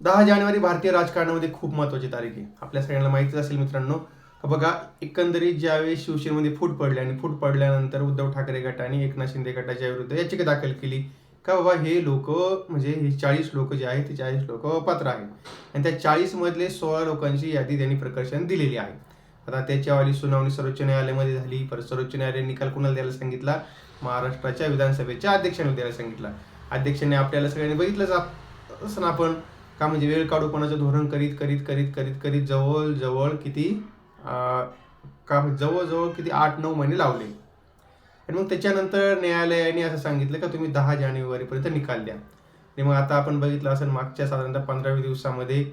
दहा जानेवारी भारतीय राजकारणामध्ये खूप महत्वाची तारीख आहे. आपल्या सगळ्यांना माहितीच असेल मित्रांनो. बघा एकंदरीत ज्यावेळी शिवसेनेमध्ये फूट पडली आणि फूट पडल्यानंतर उद्धव ठाकरे गटाने एकनाथ शिंदे गटाच्या विरुद्ध याचिका दाखल केली का बाबा हे लोक म्हणजे हे चाळीस लोक जे आहेत ते चाळीस लोक अपात्र आहेत. आणि त्या चाळीसमधले सोळा लोकांची यादी त्यांनी प्रकर्षण दिलेली आहे. आता त्याच्यावाली सुनावणी सर्वोच्च न्यायालयामध्ये झाली परत सर्वोच्च न्यायालयाने निकाल कुणाला द्यायला सांगितला? महाराष्ट्राच्या विधानसभेच्या अध्यक्षांना द्यायला सांगितला. अध्यक्षांनी आपल्याला सगळ्यांनी बघितलंच असं ना आपण. का म्हणजे वेळ काढूपणाचं धोरण करीत करीत करीत करीत करीत जवळजवळ किती का जवळजवळ किती आठ नऊ महिने लावले. आणि मग त्याच्यानंतर न्यायालयाने असं सांगितलं का तुम्ही दहा जानेवारीपर्यंत निकाल द्या. आणि मग आता आपण बघितलं असेल मागच्या साधारणतः पंधराव्या दिवसामध्ये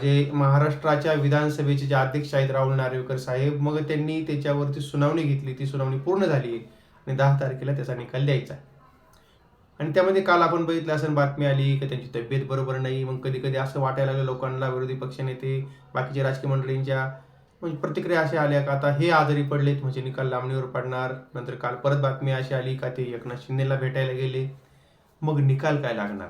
जे महाराष्ट्राच्या विधानसभेचे जे अध्यक्ष आहेत राहुल नार्वेकर साहेब मग त्यांनी त्याच्यावरती सुनावणी घेतली. ती सुनावणी पूर्ण झाली आहे. आणि दहा तारखेला त्याचा निकाल द्यायचा आहे. आणि त्यामध्ये काल आपण बघितलं असेल बातमी आली की त्यांची तब्येत बरोबर नाही. मग कधी कधी असं वाटायला लागलं लोकांना विरोधी पक्षनेते बाकीचे राजकीय मंडळींच्या म्हणजे प्रतिक्रिया अशा आल्या का आता हे आजारी पडलेत म्हणजे निकाल लांबणीवर पडणार. नंतर काल परत बातमी अशी आली का ते एकनाथ शिंदेला भेटायला गेले. मग निकाल काय लागणार?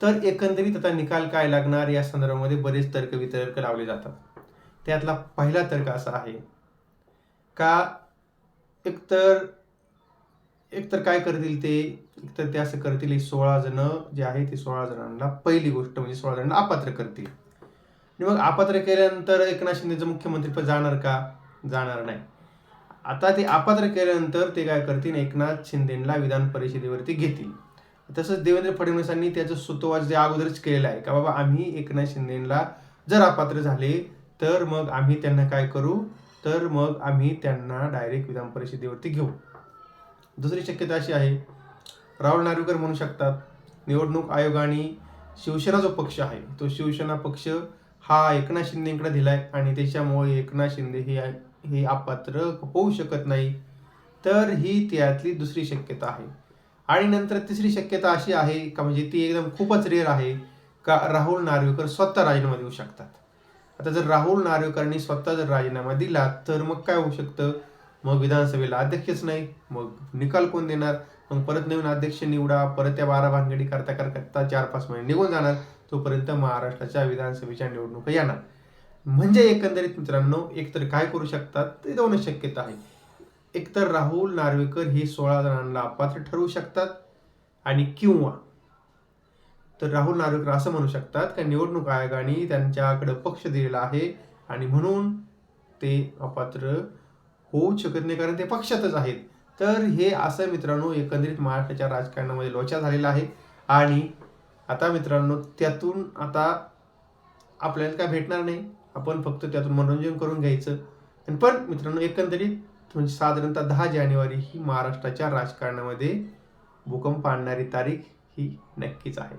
तर एकंदरीत आता निकाल काय लागणार या संदर्भामध्ये बरेच तर्क वितर्क लावले जातात. त्यातला पहिला तर्क असा आहे का एकतर एकतर काय करतील ते? एकतर ते असं करतील सोळा जण जे आहे ते सोळा जणांना पहिली गोष्ट म्हणजे सोळा जणांना अपात्र करतील. आणि मग अपात्र केल्यानंतर एकनाथ शिंदेचं मुख्यमंत्रीपद जाणार का? जाणार नाही. आता ते अपात्र केल्यानंतर ते काय करतील? एकनाथ शिंदेला विधान परिषदेवरती घेतील. तसंच देवेंद्र फडणवीसांनी त्याचं सुतोवाच जे अगोदरच केलेलं आहे का बाबा आम्ही एकनाथ शिंदेला जर अपात्र झाले तर मग आम्ही त्यांना काय करू? तर मग आम्ही त्यांना डायरेक्ट विधान परिषदेवरती घेऊ. दुसरी शक्यता अशी आहे राहुल नार्वेकर म्हणू शकतात निवडणूक आयोगाने शिवसेना जो पक्ष आहे तो शिवसेना पक्ष हा एकनाथ शिंदेकडे आहे आणि त्याच्यामुळे एकनाथ शिंदे हे हे अपात्र होऊ शकत नाही. तर ही त्यातली दुसरी शक्यता आहे. आणि नंतर तिसरी शक्यता अशी आहे का म्हणजे ती एकदम खूपच रेअर आहे का राहुल नार्वेकर स्वतः राजीनामा देऊ शकतात. आता जर राहुल नार्वेकरांनी स्वतः जर राजीनामा दिला तर मग काय होऊ शकतं? मग विधानसभेला अध्यक्षच नाही मग निकाल कोण देणार? मग परत नवीन अध्यक्ष निवडा परत त्या बारा भानगडी करता करता चार पाच महिने निघून जाणार तोपर्यंत महाराष्ट्राच्या विधानसभेच्या निवडणुका येणार. म्हणजे एकंदरीत मित्रांनो एकतर काय करू शकतात ते दोनच शक्यता आहे. एकतर राहुल नार्वेकर हे सोळा जणांना अपात्र ठरवू शकतात आणि किंवा तर राहुल नार्वेकर असं म्हणू शकतात की निवडणूक आयोगाने त्यांच्याकडे पक्ष दिलेला आहे आणि म्हणून ते अपात्र होऊ शकत नाही कारण ते पक्षातच आहेत. तर हे असं मित्रांनो एकंदरीत महाराष्ट्राच्या राजकारणामध्ये लोचा झालेला आहे. आणि आता मित्रांनो त्यातून आता आपल्याला काय भेटणार नाही. आपण फक्त त्यातून मनोरंजन करून घ्यायचं. आणि पण मित्रांनो एकंदरीत म्हणजे साधारणतः दहा जानेवारी ही महाराष्ट्राच्या राजकारणामध्ये भूकंप आणणारी तारीख ही नक्कीच आहे.